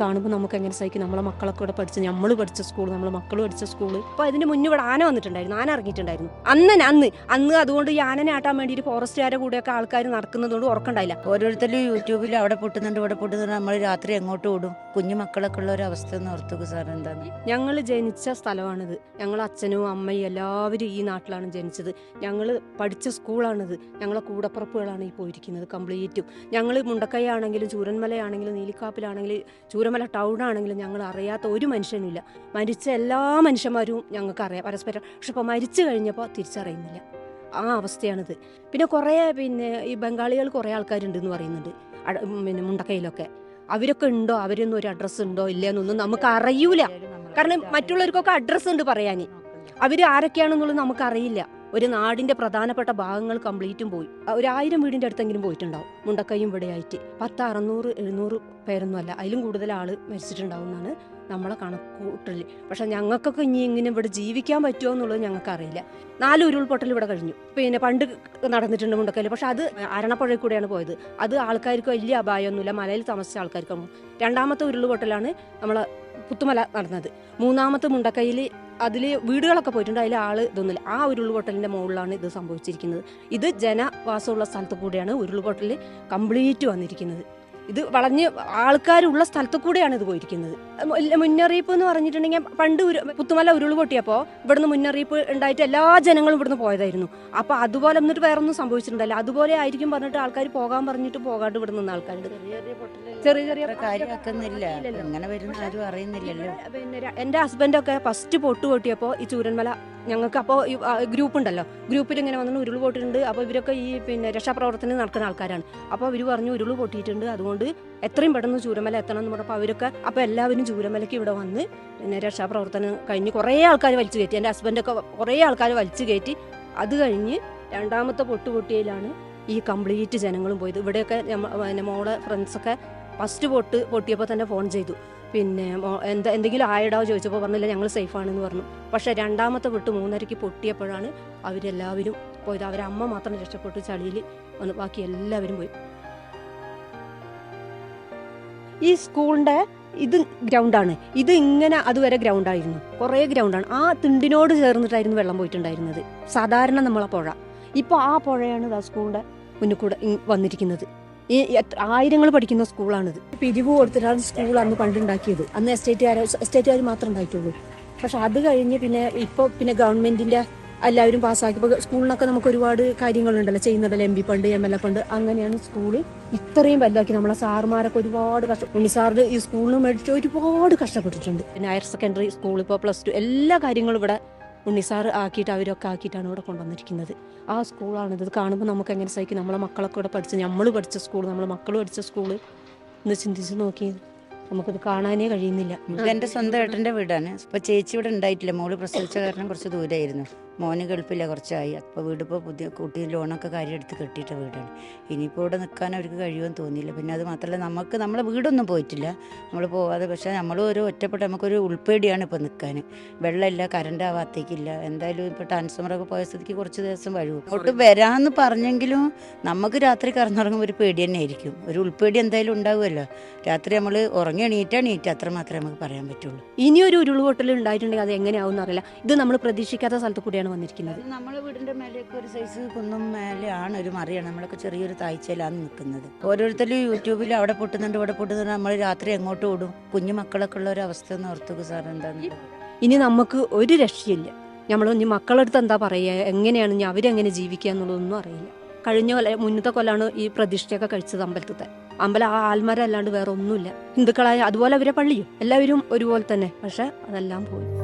കാണുമ്പോൾ നമുക്ക് എങ്ങനെ സഹിക്കും? നമ്മളെ മക്കളൊക്കെ ഇവിടെ പഠിച്ച നമ്മൾ പഠിച്ച സ്കൂൾ നമ്മളെ മക്കൾ പഠിച്ച സ്കൂൾ അപ്പോൾ അതിന് മുന്നേ ഇവിടെ ആന വന്നിട്ടുണ്ടായിരുന്നു. ആന ഇറങ്ങിയിട്ടുണ്ടായിരുന്നു. അന്ന് അന്ന് അന്ന് അതുകൊണ്ട് ഈ ആനനെ ആട്ടാൻ വേണ്ടിയിട്ട് ഫോറസ്റ്റുകാരുടെ കൂടെയൊക്കെ ആൾക്കാർ നടക്കുന്നതുകൊണ്ട് ഉറക്കണ്ടായില്ല. ഓരോരുത്തരും യൂട്യൂബിൽ അവിടെ പൊട്ടുന്നുണ്ട് ഇവിടെ പൊട്ടുന്നുണ്ട്. നമ്മൾ രാത്രി എങ്ങോട്ട് ഓടും? കുഞ്ഞു മക്കളൊക്കെ ഉള്ള ഒരു അവസ്ഥ എന്ന് ഓർത്തുക സാർ എന്താണ്? ഞങ്ങൾ ജനിച്ച സ്ഥലമാണിത്. ഞങ്ങൾ അച്ഛനും അമ്മയും എല്ലാവരും ഈ നാട്ടിലാണ് ജനിച്ചത്. ഞങ്ങൾ പഠിച്ച സ്കൂളാണിത്. ഞങ്ങളെ കൂടപ്പുറപ്പുകളാണ് ഈ പോയിരിക്കുന്നത് കംപ്ലീറ്റും. ഞങ്ങൾ മുണ്ടക്കൈ ആണെങ്കിലും ചൂരന്മലയാണെങ്കിലും നീലിക്കാപ്പിലാണെങ്കിലും ചൂരമല ടൗൺ ആണെങ്കിലും ഞങ്ങൾ അറിയാത്ത ഒരു മനുഷ്യനുമില്ല. മരിച്ച എല്ലാ മനുഷ്യന്മാരും ഞങ്ങൾക്ക് അറിയാം പരസ്പരം. പക്ഷെ ഇപ്പോൾ മരിച്ചു കഴിഞ്ഞപ്പോൾ തിരിച്ചറിയുന്നില്ല. ആ അവസ്ഥയാണിത്. പിന്നെ കുറേ പിന്നെ ഈ ബംഗാളികൾ കുറേ ആൾക്കാരുണ്ടെന്ന് പറയുന്നുണ്ട്. പിന്നെ മുണ്ടക്കൈയിലൊക്കെ. അവരൊക്കെ ഉണ്ടോ? അവരൊന്നും ഒരു അഡ്രസ്സ് ഉണ്ടോ? ഇല്ലയെന്നൊന്നും നമുക്ക് അറിയൂല കാരണം മറ്റുള്ളവർക്കൊക്കെ അഡ്രസ്സ് ഉണ്ട് പറയാൻ അവർ ആരൊക്കെയാണെന്നുള്ളത് നമുക്കറിയില്ല. ഒരു നാടിന്റെ പ്രധാനപ്പെട്ട ഭാഗങ്ങൾ കംപ്ലീറ്റും പോയി. ഒരു ആയിരം വീടിന്റെ അടുത്തെങ്കിലും പോയിട്ടുണ്ടാവും. മുണ്ടക്കൈയും ഇവിടെ ആയിട്ട്. പത്ത് അറുന്നൂറ് എഴുന്നൂറ് പേരൊന്നും അല്ല. അതിലും കൂടുതൽ ആൾ മരിച്ചിട്ടുണ്ടാവും എന്നാണ് നമ്മളെ കണക്കൂട്ടൽ പക്ഷെ ഞങ്ങൾക്കൊക്കെ ഇനി ഇങ്ങനെ ഇവിടെ ജീവിക്കാൻ പറ്റുമോ എന്നുള്ളത് ഞങ്ങൾക്ക് അറിയില്ല നാല് ഉരുൾപൊട്ടൽ ഇവിടെ കഴിഞ്ഞു. പിന്നെ പണ്ട് നടന്നിട്ടുണ്ട് മുണ്ടക്കയിൽ പക്ഷെ അത് അരണപ്പുഴയിൽ കൂടെയാണ് പോയത്. അത് ആൾക്കാർക്ക് വലിയ അപായമൊന്നുമില്ല. മലയിൽ താമസിച്ച ആൾക്കാർക്കും രണ്ടാമത്തെ ഉരുൾപൊട്ടലാണ് നമ്മളെ പുത്തുമല നടന്നത്. മൂന്നാമത്തെ മുണ്ടക്കയിൽ അതിൽ വീടുകളൊക്കെ പോയിട്ടുണ്ട്. അതിൽ ആൾ ഇതൊന്നുമില്ല. ആ ഉരുൾപൊട്ടലിന്റെ മുകളിലാണ് ഇത് സംഭവിച്ചിരിക്കുന്നത്. ഇത് ജനവാസമുള്ള സ്ഥലത്ത് കൂടെയാണ് ഉരുൾപൊട്ടൽ കംപ്ലീറ്റ് വന്നിരിക്കുന്നത്. ഇത് വളഞ്ഞ് ആൾക്കാരുള്ള സ്ഥലത്ത് കൂടെയാണ് ഇത് പോയിരിക്കുന്നത്. മുന്നറിയിപ്പ് എന്ന് പറഞ്ഞിട്ടുണ്ടെങ്കിൽ പണ്ട് ഒരു പുത്തുമല ഉരുൾ പൊട്ടിയപ്പോൾ ഇവിടുന്ന് മുന്നറിയിപ്പ് ഉണ്ടായിട്ട് എല്ലാ ജനങ്ങളും ഇവിടുന്ന് പോയതായിരുന്നു. അപ്പോൾ അതുപോലെ എന്നിട്ട് വേറെ ഒന്നും സംഭവിച്ചിട്ടുണ്ടല്ലോ. അതുപോലെ ആയിരിക്കും പറഞ്ഞിട്ട് ആൾക്കാർ പോകാൻ പറഞ്ഞിട്ട് പോകാണ്ട് ഇവിടെ നിന്ന് ആൾക്കാരുണ്ട്. ചെറിയ ചെറിയ കാര്യമാക്കുന്നില്ല. വരുന്ന ആരും അറിയുന്നില്ലല്ലോ. പിന്നെ എന്റെ എന്റെ ഹസ്ബൻഡൊക്കെ ഫസ്റ്റ് പൊട്ട് പൊട്ടിയപ്പോൾ ഈ ചൂരന്മല ഞങ്ങൾക്ക് അപ്പോൾ ഗ്രൂപ്പ് ഉണ്ടല്ലോ ഗ്രൂപ്പിൽ ഇങ്ങനെ വന്നു ഉരുൾ പൊട്ടിയിട്ടുണ്ട്. അപ്പോൾ ഇവരൊക്കെ ഈ പിന്നെ രക്ഷാപ്രവർത്തനം നടക്കുന്ന ആൾക്കാരാണ്. അപ്പോൾ ഇവർ പറഞ്ഞു ഉരുൾ പൊട്ടിയിട്ടുണ്ട്. അതുകൊണ്ട് എത്രയും പെട്ടെന്ന് ചൂരമല എത്തണം എന്ന് പറഞ്ഞപ്പോൾ അവരൊക്കെ അപ്പോൾ എല്ലാവരും ചൂരമലയ്ക്ക് ഇവിടെ വന്ന് പിന്നെ രക്ഷാപ്രവർത്തനം കഴിഞ്ഞ് കുറേ ആൾക്കാർ വലിച്ചു കയറ്റി. എന്റെ ഹസ്ബൻഡൊക്കെ കുറേ ആൾക്കാർ വലിച്ചു കയറ്റി. അത് കഴിഞ്ഞ് രണ്ടാമത്തെ പൊട്ട് പൊട്ടിയതിലാണ് ഈ കംപ്ലീറ്റ് ജനങ്ങളും പോയത്. ഇവിടെയൊക്കെ മോളെ ഫ്രണ്ട്സൊക്കെ ഫസ്റ്റ് പൊട്ട് പൊട്ടിയപ്പോൾ തന്നെ ഫോൺ ചെയ്തു. പിന്നെ എന്താ എന്തെങ്കിലും ആയിടാവോ ചോദിച്ചപ്പോൾ പറഞ്ഞില്ല ഞങ്ങൾ സേഫ് ആണെന്ന് പറഞ്ഞു. പക്ഷെ രണ്ടാമത്തെ വിട്ട് മൂന്നരയ്ക്ക് പൊട്ടിയപ്പോഴാണ് അവരെല്ലാവരും പോയത്. അവരമ്മ മാത്രം രക്ഷപ്പെട്ടു ചളിയിൽ വന്ന് ബാക്കി എല്ലാവരും പോയി. ഈ സ്കൂളിന്റെ ഇത് ഗ്രൗണ്ടാണ്. ഇത് ഇങ്ങനെ അതുവരെ ഗ്രൗണ്ടായിരുന്നു. കുറേ ഗ്രൗണ്ടാണ്. ആ തിണ്ടിനോട് ചേർന്നിട്ടായിരുന്നു വെള്ളം പോയിട്ടുണ്ടായിരുന്നത്. സാധാരണ നമ്മളെ പുഴ. ഇപ്പോൾ ആ പുഴയാണ് ആ സ്കൂളിന്റെ മുന്നിൽ കൂടെ വന്നിരിക്കുന്നത്. ഈ ആയിരങ്ങൾ പഠിക്കുന്ന സ്കൂളാണിത്. പിരിവ് കൊടുത്തിട്ടാണ് സ്കൂൾ അന്ന് പണ്ടുണ്ടാക്കിയത്. അന്ന് എസ്റ്റേറ്റുകാർ എസ്റ്റേറ്റുകാർ മാത്രം ഉണ്ടായിട്ടുള്ളൂ. പക്ഷെ അത് കഴിഞ്ഞ് പിന്നെ ഇപ്പോൾ പിന്നെ ഗവൺമെന്റിന്റെ എല്ലാവരും പാസ്സാക്കി. പാസ്സാക്കിയപ്പോൾ സ്കൂളിനൊക്കെ നമുക്ക് ഒരുപാട് കാര്യങ്ങളുണ്ടല്ലോ. ചെയ്യുന്നുണ്ടല്ലോ M P fund M L A fund അങ്ങനെയാണ് സ്കൂൾ ഇത്രയും വലുതാക്കി. നമ്മളെ സാറുമാരൊക്കെ ഒരുപാട് കഷ്ടം ഉണ്ണി സാറിന് ഈ സ്കൂളിന് മേടിച്ച് ഒരുപാട് കഷ്ടപ്പെട്ടിട്ടുണ്ട്. പിന്നെ ഹയർ സെക്കൻഡറി സ്കൂൾ ഇപ്പോൾ പ്ലസ് ടു എല്ലാ കാര്യങ്ങളും ഇവിടെ ഉണ്ണി സാർ ആക്കിയിട്ട് അവരൊക്കെ ആക്കിയിട്ടാണ് ഇവിടെ കൊണ്ടുവന്നിരിക്കുന്നത്. ആ സ്കൂളാണിത്. ഇത് കാണുമ്പോൾ നമുക്ക് എങ്ങനെ സഹിക്കും? നമ്മളെ മക്കളൊക്കെ ഇവിടെ പഠിച്ച നമ്മൾ പഠിച്ച സ്കൂൾ നമ്മളെ മക്കൾ പഠിച്ച സ്കൂൾ എന്ന് ചിന്തിച്ച് നോക്കി നമുക്കിത് കാണാനേ കഴിയുന്നില്ല. എന്റെ സ്വന്തം ഏട്ടന്റെ വീടാണ്. ഇപ്പോൾ ചേച്ചി ഇവിടെ ഉണ്ടായിട്ടില്ല. മോൾ പ്രസവിച്ച കാരണം കുറച്ച് ദൂരമായിരുന്നു മോന് ഗൾഫില്ല കുറച്ചായി. അപ്പോൾ വീടിപ്പോൾ പുതിയ കൂട്ടി ലോണൊക്കെ കാര്യം എടുത്ത് കെട്ടിയിട്ട വീടാണ്. ഇനിയിപ്പോൾ ഇവിടെ നിൽക്കാൻ അവർക്ക് കഴിയുമെന്ന് തോന്നിയില്ല. പിന്നെ അത് മാത്രമല്ല നമുക്ക് നമ്മളെ വീടൊന്നും പോയിട്ടില്ല. നമ്മൾ പോവാതെ പക്ഷേ നമ്മൾ ഒരു ഒറ്റപ്പെട്ട നമുക്കൊരു ഉൾപ്പേടിയാണ് ഇപ്പോൾ നിൽക്കാൻ വെള്ളമില്ല കറണ്ട് ആവാത്തേക്കില്ല എന്തായാലും ഇപ്പോൾ ട്രാൻസ്ഫോമറൊക്കെ പോയ സ്ഥിതിക്ക് കുറച്ച് ദിവസം വഴുവും അങ്ങോട്ട് വരാമെന്ന് പറഞ്ഞെങ്കിലും നമുക്ക് രാത്രി കറന്നിറങ്ങുമ്പോൾ ഒരു പേടി തന്നെ ആയിരിക്കും. ഒരു ഉൾപ്പേടി എന്തായാലും ഉണ്ടാവുമല്ലോ. രാത്രി നമ്മൾ ഉറങ്ങി എണീറ്റാ എണീറ്റ് അത്ര മാത്രമേ നമുക്ക് പറയാൻ പറ്റുള്ളൂ. ഇനിയൊരു ഉരുൾപൊട്ടൽ ഉണ്ടായിട്ടുണ്ടെങ്കിൽ അത് എങ്ങനെയാവും എന്നറിയില്ല ഇത് നമ്മൾ പ്രതീക്ഷിക്കാത്ത സ്ഥലത്ത് കൂടിയാണ് വന്നിരിക്കുന്നത്. നമ്മുടെ വീടിന്റെ മേലെയൊക്കെ ഒരു സൈസ് കുന്നും മേലെയാണ് ഒരു മറിയാണ്. നമ്മളൊക്കെ ചെറിയൊരു താഴ്ചയിലാണ് നിൽക്കുന്നത്. ഓരോരുത്തരും യൂട്യൂബിൽ അവിടെ പൊട്ടുന്നുണ്ട് ഇവിടെ പൊട്ടുന്നുണ്ട്. നമ്മൾ രാത്രി എങ്ങോട്ട് ഓടും? കുഞ്ഞു മക്കളൊക്കെ ഉള്ള ഒരു അവസ്ഥ എന്ന് ഓർത്തുക സാർ എന്താണ്? ഇനി നമുക്ക് ഒരു രക്ഷയില്ല. നമ്മൾ ഇനി മക്കളടുത്ത് എന്താ പറയുക? എങ്ങനെയാണ് ഇനി അവരെങ്ങനെ ജീവിക്കുക എന്നുള്ളതൊന്നും അറിയില്ല. കഴിഞ്ഞ കൊല മുന്നത്തെ കൊല്ലാണ് ഈ പ്രതിഷ്ഠയൊക്കെ കഴിച്ചത് അമ്പലത്തെ അമ്പലം ആ ആൽമാരല്ലാണ്ട് വേറെ ഒന്നുമില്ല ഹിന്ദുക്കളായ അതുപോലെ അവരെ പള്ളിയും. എല്ലാവരും ഒരുപോലെ തന്നെ. പക്ഷെ അതെല്ലാം പോയി.